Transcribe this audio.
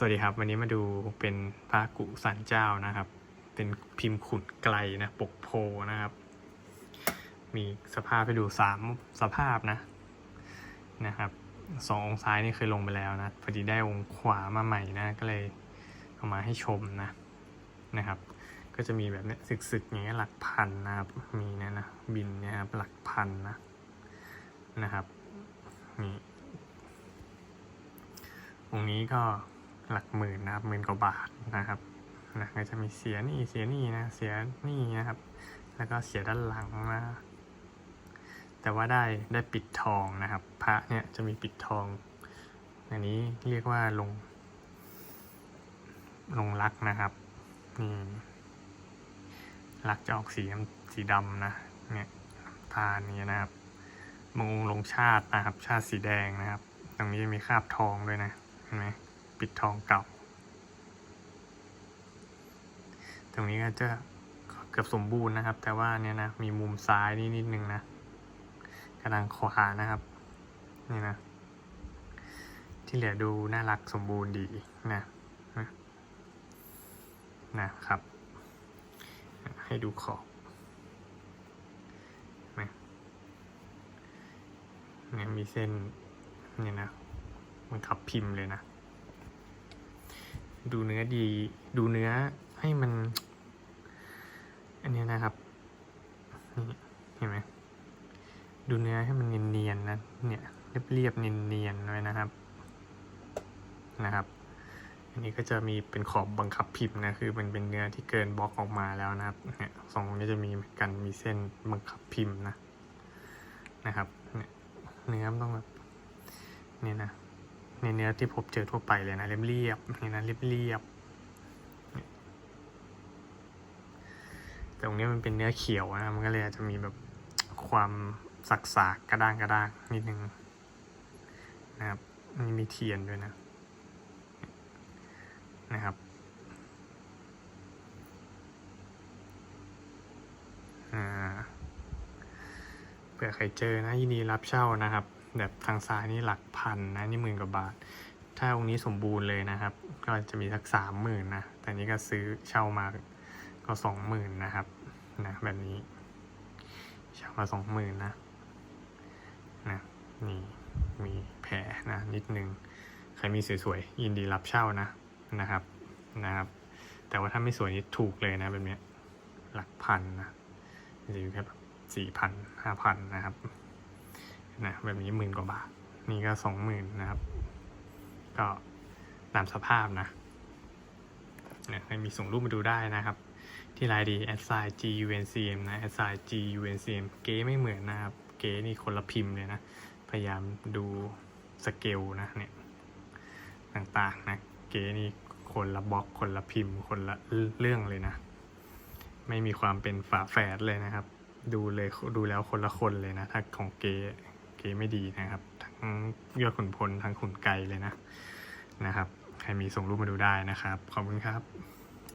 สวัสดีครับ วันนี้มาดูเป็นพระกุสันเจ้านะครับ เป็นพิมพ์ขุดไกลนะปกโพนะครับ มีสภาพให้ดูสามสภาพนะนะครับสององค์ซ้ายนี่เคยลงไปแล้วนะพอดีได้องค์ขวามาใหม่นะก็เลยเอามาให้ชมนะนะครับ ก็จะมีแบบนี้สึกๆอย่างเงี้ยหลักพันนะครับมีเนะนะบินนี่ยครับหลักพันนะนะครับนี่องค์นี้ก็ หลักหมื่นนะครับหมื่นกว่าบาทนะครับนะก็จะมีเสียนี่เสียนี่นะเสียนี่นะครับ แล้วก็เสียด้านหลังนะแต่ว่าได้ได้ปิดทองนะครับ พระเนี่ยจะมีปิดทอง อันนี้เรียกว่าลง ลงรักนะครับนี่รักจะออกสีสีดำนะเนี่ยพานนี้นะครับมงลงชาตินะครับ ชาติสีแดงนะครับ ตรงนี้จะมีคราบทองด้วยนะเห็นไหม ปิดทองเก่า ตรงนี้ก็จะเกือบสมบูรณ์นะครับ แต่ว่าเนี่ยนะมีมุมซ้ายนี่นิดนึงนะกระดังขวานะครับ นี่นะ ที่เหลือดูน่ารักสมบูรณ์ดีนะนะนะครับ ให้ดูขอบนะเนี่ยมีเส้นเนี่ยนะ มันขับพิมพ์เลยนะ ดูเนื้อดี ดูเนื้อให้มัน อันนี้นะครับนี่เห็นไหมดูเนื้อให้มันเนียนๆนะ เนี่ยเรียบๆเนียนๆไว้นะครับนะครับ อันนี้ก็จะมีเป็นขอบบังคับพิมพ์นะคือมันเป็นเนื้อที่เกินบล็อกออกมาแล้วนะครับเนี่ยสองนี้จะมีเหมือนกันมีเส้นบังคับพิมพ์นะนะครับ เนี่ยเนื้อต้องแบบนี่นะ ในเนื้อที่พบเจอทั่วไปเลยนะเรียบๆนี่นะเรียบๆแต่ตรงนี้มันเป็นเนื้อเขียวนะมันก็เลยอาจจะมีแบบความสักสากกระด้างกระด้างนิดนึงนะครับนี่มีเทียนด้วยนะนะครับเผื่อใครเจอนะยินดีรับเช่านะครับ แบบทางซ้ายนี่หลักพันนะนี่หมื่นกว่าบาท ถ้าองค์นี้สมบูรณ์เลยนะครับ ก็จะมีสักสามหมื่นนะ แต่นี้ก็ซื้อเช่ามาก็สองหมื่นนะครับนะแบบนี้ เช่ามาสองหมื่นนะนะนี่มีแผลนะนิดนึงใครมีสวยๆยินดีรับเช่านะนะครับนะครับ แต่ว่าถ้าไม่สวยนี่ถูกเลยนะแบบนี้หลักพันนะจะอยู่แค่แบบสี่พันห้าพันนะครับ นะแบบนี้หมื่นกว่าบาท นี่ก็สองหมื่นนะครับ ก็ตามสภาพนะเนี่ยให้มีส่งรูปมาดูได้นะครับ ที่ไลน์ดี a s s i g u n c m นะ a s s i g u n c m เก๋ไม่เหมือนนะครับ เก๋นี่คนละพิมพ์เลยนะ พยายามดูสเกลนะเนี่ยต่างๆนะ เก๋นี่คนละบล็อก คนละพิมพ์ คนละเรื่องเลยนะ ไม่มีความเป็นฝาแฝดเลยนะครับ ดูเลยดูแล้วคนละคนเลยนะ ถ้าของเก๋ เกมไม่ดีนะครับ ทั้งยอดขุนพลทั้งขุนไกลเลยนะนะครับ ใครมีส่งรูปมาดูได้นะครับ ขอบคุณครับ